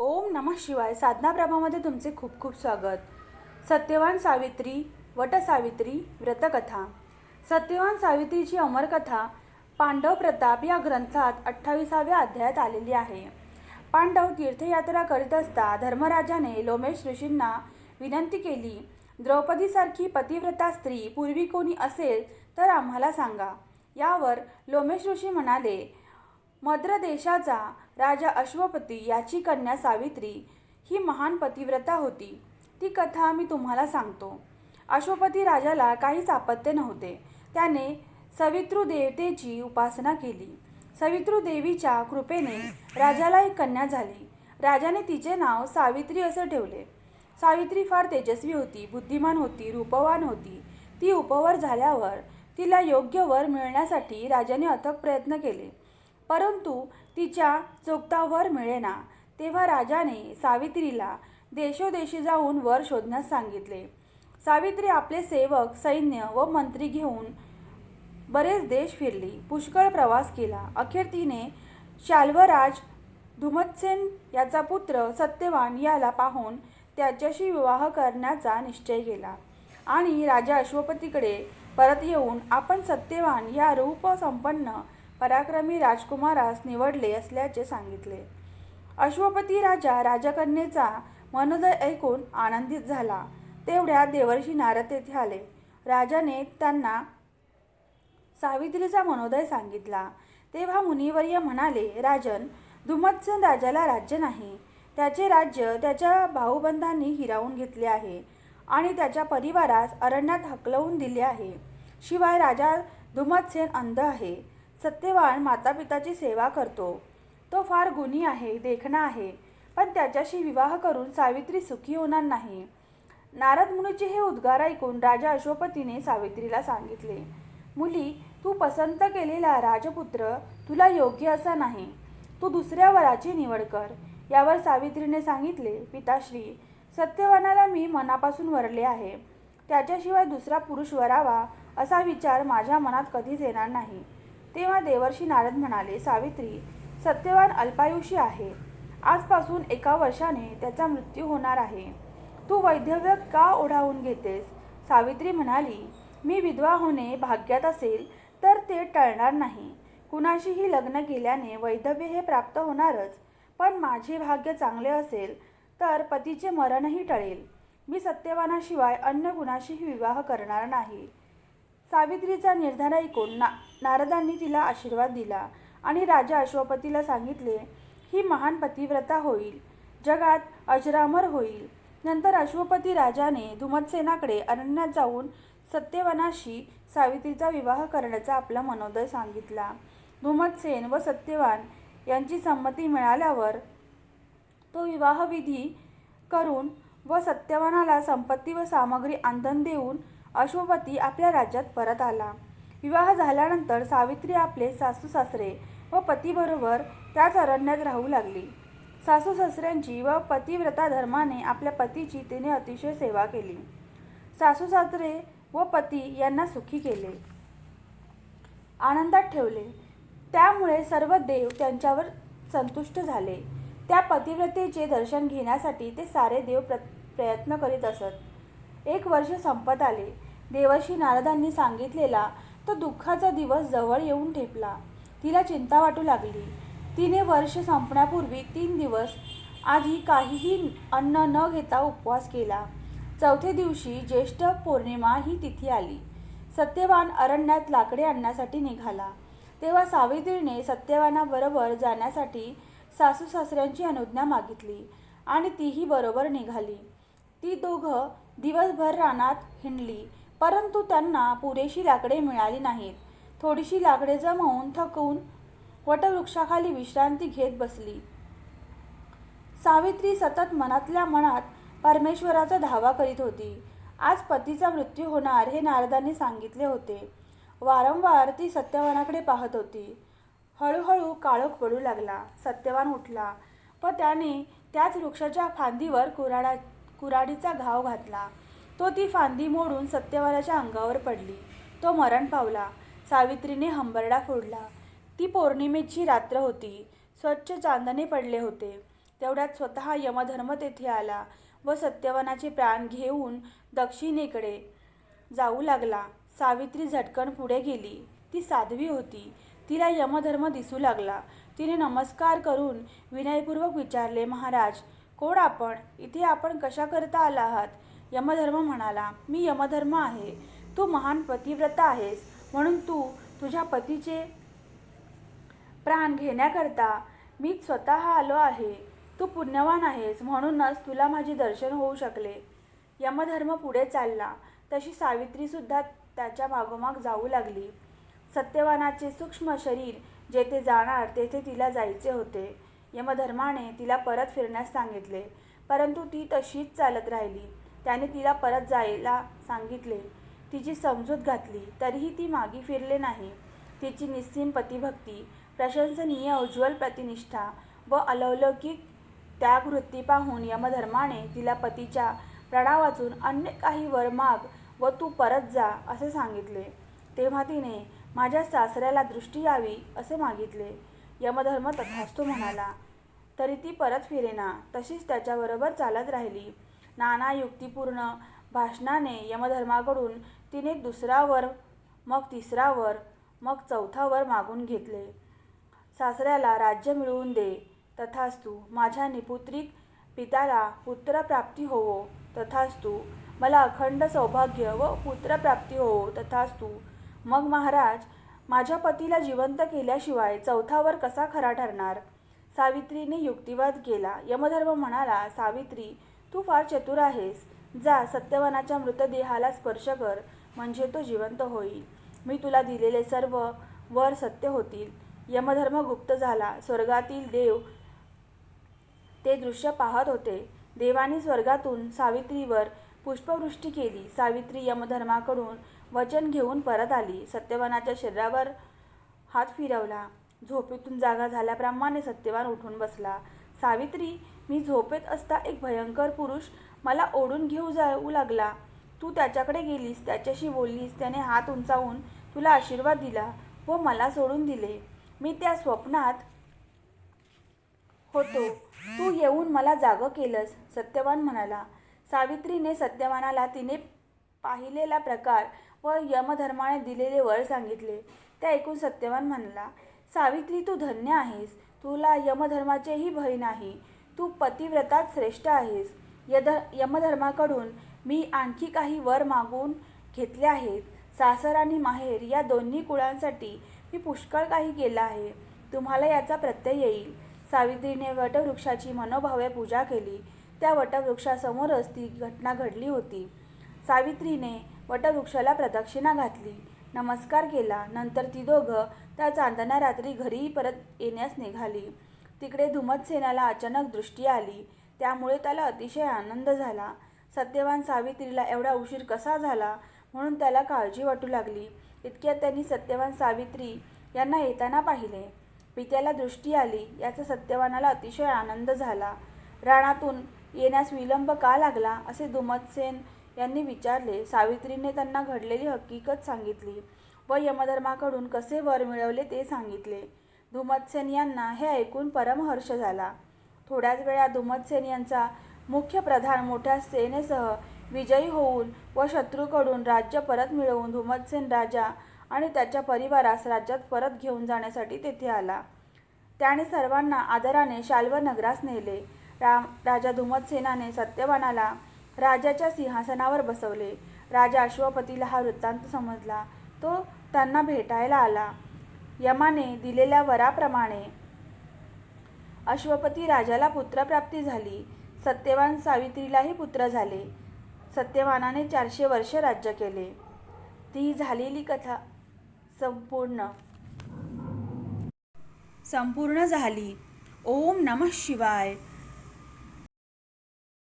ओम नमः शिवाय साधना प्रभामध्ये तुमचे खूप खूप स्वागत. सत्यवान सावित्री वटसावित्री व्रतकथा. सत्यवान सावित्रीची अमरकथा पांडव प्रताप या ग्रंथात अठ्ठावीसाव्या अध्यायात आलेली आहे. पांडव तीर्थयात्रा करीत असता धर्मराजाने लोमेश ऋषींना विनंती केली द्रौपदीसारखी पतिव्रता स्त्री पूर्वी कोणी असेल तर आम्हाला सांगा. यावर लोमेश ऋषी म्हणाले मद्र देशाचा राजा अश्वपती याची कन्या सावित्री ही महान पतिव्रता होती. ती कथा मी तुम्हाला सांगतो. अश्वपती राजाला काहीच आपत्य नव्हते. त्याने सवितृ देवतेची उपासना केली. सवितृ देवीच्या कृपेने राजाला एक कन्या झाली. राजाने तिचे नाव सावित्री असं ठेवले. सावित्री फार तेजस्वी होती बुद्धिमान होती रूपवान होती. ती उपवर झाल्यावर तिला योग्य वर मिळण्यासाठी राजाने अथक प्रयत्न केले. परंतु तिच्या चोक्ता वर मिळेना. तेव्हा राजाने सावित्रीला देशोदेशी जाऊन वर शोधण्यास सांगितले. सावित्री आपले सेवक सैन्य व मंत्री घेऊन बरेच देश फिरली. पुष्कळ प्रवास केला. अखेर तिने शाल्वराज धुमत्सेन याचा पुत्र सत्यवान याला पाहून त्याच्याशी विवाह करण्याचा निश्चय केला आणि राजा अश्वपतीकडे परत येऊन आपण सत्यवान या रूपसंपन्न पराक्रमी राजकुमारास निवडले असल्याचे सांगितले. अश्वपती राजा राजकन्येचा मनोदय ऐकून आनंदित झाला. तेवढ्या देवर्षी नारद तेथे आले. राजाने त्यांना सावित्रीचा मनोदय सांगितला. तेव्हा मुनिवर्य म्हणाले राजन धुमत्सन राजाला राज्य नाही. त्याचे राज्य त्याच्या भाऊबंधांनी हिरावून घेतले आहे आणि त्याच्या परिवारास अरण्यात हकलवून दिले आहे. शिवाय राजा धुमत्सेन अंध आहे. सत्यवान मातापिताची सेवा करतो. तो फार गुणी आहे देखणा आहे पण त्याच्याशी विवाह करून सावित्री सुखी होणार नाही. नारद मुनीचे हे उद्गार ऐकून राजा अश्वपतीने सावित्रीला सांगितले मुली तू पसंत केलेला राजपुत्र तुला योग्य असा नाही. तू दुसऱ्या वराची निवड कर. यावर सावित्रीने सांगितले पिताश्री सत्यवानाला मी मनापासून वरले आहे. त्याच्याशिवाय दुसरा पुरुष वरावा असा विचार माझ्या मनात कधीच येणार नाही. तेव्हा देवर्षी नारद म्हणाले सावित्री सत्यवान अल्पायुषी आहे. आजपासून एका वर्षाने त्याचा मृत्यू होणार आहे. तू वैधव्य का ओढावून घेतेस? सावित्री म्हणाली मी विधवा होणे भाग्यात असेल तर ते टळणार नाही. कुणाशीही लग्न केल्याने वैधव्य हे प्राप्त होणारच. पण माझे भाग्य चांगले असेल तर पतीचे मरणही टळेल. मी सत्यवानाशिवाय अन्य कुणाशीही विवाह करणार नाही. सावित्रीचा निर्धार ऐकून ना नारदांनी तिला आशीर्वाद दिला आणि राजा अश्वपतीला सांगितले ही महान पतिव्रता होईल. जगात अजरामर होईल. नंतर अश्वपती राजाने धुमत्सेनाकडे अरण्यात जाऊन सत्यवानाशी सावित्रीचा विवाह करण्याचा आपला मनोदय सांगितला. धुमत्सेन व सत्यवान यांची संमती मिळाल्यावर तो विवाहविधी करून व सत्यवानाला संपत्ती व सामग्री आंदन देऊन अश्वपती आपल्या राज्यात परत आला. विवाह झाल्यानंतर सावित्री आपले सासू सासरे व पतीबरोबर त्याच अरण्यात राहू लागली. सासू सासऱ्यांची व पतिव्रता धर्माने आपल्या पतीची तिने अतिशय सेवा केली. सासू सासरे व पती यांना सुखी केले. आनंदात ठेवले. त्यामुळे सर्व देव त्यांच्यावर संतुष्ट झाले. त्या पतिव्रतेचे दर्शन घेण्यासाठी ते सारे देव प्र प्रयत्न करीत असत. एक वर्ष संपत आले. देवाशी नारदांनी सांगितलेला तो दुःखाचा दिवस जवळ येऊन ठेपला. तिला चिंता वाटू लागली. तिने वर्ष संपण्यापूर्वी तीन दिवस आधी काहीही अन्न न घेता उपवास केला. चौथे दिवशी ज्येष्ठ पौर्णिमा ही तिथी आली. सत्यवान अरण्यात लाकडे आणण्यासाठी निघाला. तेव्हा सावित्रीने सत्यवानाबरोबर जाण्यासाठी सासू सासऱ्यांची अनुज्ञा मागितली आणि तीही बरोबर निघाली. ती दोघं दिवसभर रानात हिंडली. परंतु त्यांना पुरेशी लाकडे मिळाली नाहीत. थोडीशी लाकडे जमवून थकून वटवृक्षाखाली विश्रांती घेत बसली. सावित्री सतत मनातल्या मनात परमेश्वराचा धावा करीत होती. आज पतीचा मृत्यू होणार हे नारदांनी सांगितले होते. वारंवार ती सत्यवानाकडे पाहत होती. हळूहळू काळोख पडू लागला. सत्यवान उठला व त्याने त्याच वृक्षाच्या फांदीवर कुराडा कुराडीचा घाव घातला. तो ती फांदी मोडून सत्यवानाच्या अंगावर पडली. तो मरण पावला. सावित्रीने हंबरडा फोडला. ती पौर्णिमेची रात्र होती. स्वच्छ चांदणे पडले होते. तेवढ्यात स्वतः यमधर्म तेथे आला व सत्यवानाचे प्राण घेऊन दक्षिणेकडे जाऊ लागला. सावित्री झटकन पुढे गेली. ती साध्वी होती. तिला यमधर्म दिसू लागला. तिने नमस्कार करून विनयपूर्वक विचारले महाराज कोण आपण? इथे आपण कशा करता आला आहात यमधर्म म्हणाला मी यमधर्म आहे. तू महान पतिव्रता आहेस. म्हणून तू तुझ्या पतीचे प्राण घेण्याकरता मी स्वतः आलो आहे. तू पुण्यवान आहेस. म्हणूनच तुला माझे दर्शन होऊ शकले. यमधर्म पुढे चालला. तशी सावित्रीसुद्धा त्याच्या मागोमाग जाऊ लागली. सत्यवानाचे सूक्ष्म शरीर जेथे जाणार तेथे तिला जायचे होते. यमधर्माने तिला परत फिरण्यास सांगितले. परंतु ती तशीच चालत राहिली. त्याने तिला परत जायला सांगितले. तिची समजूत घातली. तरीही ती मागे फिरले नाही. तिची निस्सीम पतिभक्ती प्रशंसनीय उज्ज्वल प्रतिनिष्ठा व अलौलौकिक त्यागवृत्ती पाहून यमधर्माने तिला पतीच्या प्राणावाचून अन्य काही वर माग व तू परत जा असे सांगितले. तेव्हा तिने माझ्या सासऱ्याला दृष्टी यावी असे मागितले. यमधर्म तथास्तू म्हणाला तरी ती परत फिरेना. तशीच त्याच्याबरोबर चालत राहिली. नाना युक्तिपूर्ण भाषणाने यमधर्माकडून तिने दुसरा वर मग तिसरा वर मग चौथा वर मागून घेतले. सासऱ्याला राज्य मिळवून दे. तथास्तू माझ्या निपुत्रिक पित्याला पुत्रप्राप्ती होवो. तथास्तू मला अखंड सौभाग्य व पुत्रप्राप्ती होवो. तथास्तू मग महाराज माझ्या पतीला जिवंत केल्याशिवाय चौथावर कसा खरा ठरणार? सावित्रीने युक्तिवाद केला. यमधर्म म्हणाला सावित्री तू फार चतुर आहेस जा सत्यवानाच्या मृतदेहाला स्पर्श कर म्हणजे तो जिवंत होईल. मी तुला दिलेले सर्व वर सत्य होतील. यमधर्म गुप्त झाला स्वर्गातील देव ते दृश्य पाहत होते. देवानी स्वर्गातून सावित्रीवर पुष्पवृष्टी केली. सावित्री यमधर्माकडून वचन घेऊन परत आली. सत्यवानाच्या शरीरावर हात फिरवला. झोपेतून जागा झाल्याप्रमाणे सत्यवान उठून बसला. सावित्री मी झोपेत असता एक भयंकर पुरुष मला ओढून घेऊ जाऊ लागला. तू त्याच्याकडे गेलीस त्याच्याशी बोललीस त्याने हात उंचावून तुला आशीर्वाद दिला व मला सोडून दिले. मी त्या स्वप्नात होतो. तू येऊन मला जागं केलंस सत्यवान म्हणाला. सावित्रीने सत्यवानाला तिने पाहिलेला प्रकार व यमधर्माने दिलेले वर सांगितले. ते ऐकून सत्यवान म्हणाला सावित्री तू धन्य आहेस. तुला यमधर्माचेही भय नाही. तू पतिव्रतात श्रेष्ठ आहेस. यद यमधर्माकडून मी आणखी काही वर मागून घेतले आहेत. सासर आणि माहेर या दोन्ही कुळांसाठी मी पुष्कळ काही केलं आहे. तुम्हाला याचा प्रत्यय येईल. सावित्रीने वटवृक्षाची मनोभावे पूजा केली. त्या वटवृक्षासमोरच ती घटना घडली होती. सावित्रीने वटवृक्षाला प्रदक्षिणा घातली. नमस्कार केला. नंतर ती दोघं त्या चांदण्या रात्री घरी परत येण्यास निघाली. तिकडे धुमतसेनाला अचानक दृष्टी आली. त्यामुळे त्याला अतिशय आनंद झाला. सत्यवान सावित्रीला एवढा उशीर कसा झाला म्हणून त्याला काळजी वाटू लागली. इतक्यात त्यांनी सत्यवान सावित्री यांना येताना पाहिले. पित्याला दृष्टी आली. याचा सत्यवानाला अतिशय आनंद झाला. राणातून येण्यास विलंब का लागला असे दुमतसेन यांनी विचारले. सावित्रीने त्यांना घडलेली हकीकत सांगितली व यमधर्माकडून कसे वर मिळवले ते सांगितले. धुमतसेन यांना हे ऐकून परमहर्ष झाला. थोड्याच वेळा धुमतसेन यांचा मुख्य प्रधान मोठ्या सेनेसह विजयी होऊन व शत्रूकडून राज्य परत मिळवून धुमतसेन राजा आणि त्याच्या परिवारास राज्यात परत घेऊन जाण्यासाठी तेथे आला. त्याने सर्वांना आदराने शाल्व नगरास नेले. राम राजा धुमतसेनाने सत्यवानाला राजाच्या सिंहासनावर बसवले. राजा अश्वपतीला हा वृत्तांत समजला. तो त्यांना भेटायला आला. यमाने दिलेल्या वराप्रमाणे. अश्वपती राजाला पुत्रप्राप्ती झाली. सत्यवान सावित्रीलाही पुत्र झाले. सत्यवानाने चारशे वर्ष राज्य केले. ती झालेली कथा संपूर्ण. संपूर्ण झाली. ओम नमः शिवाय.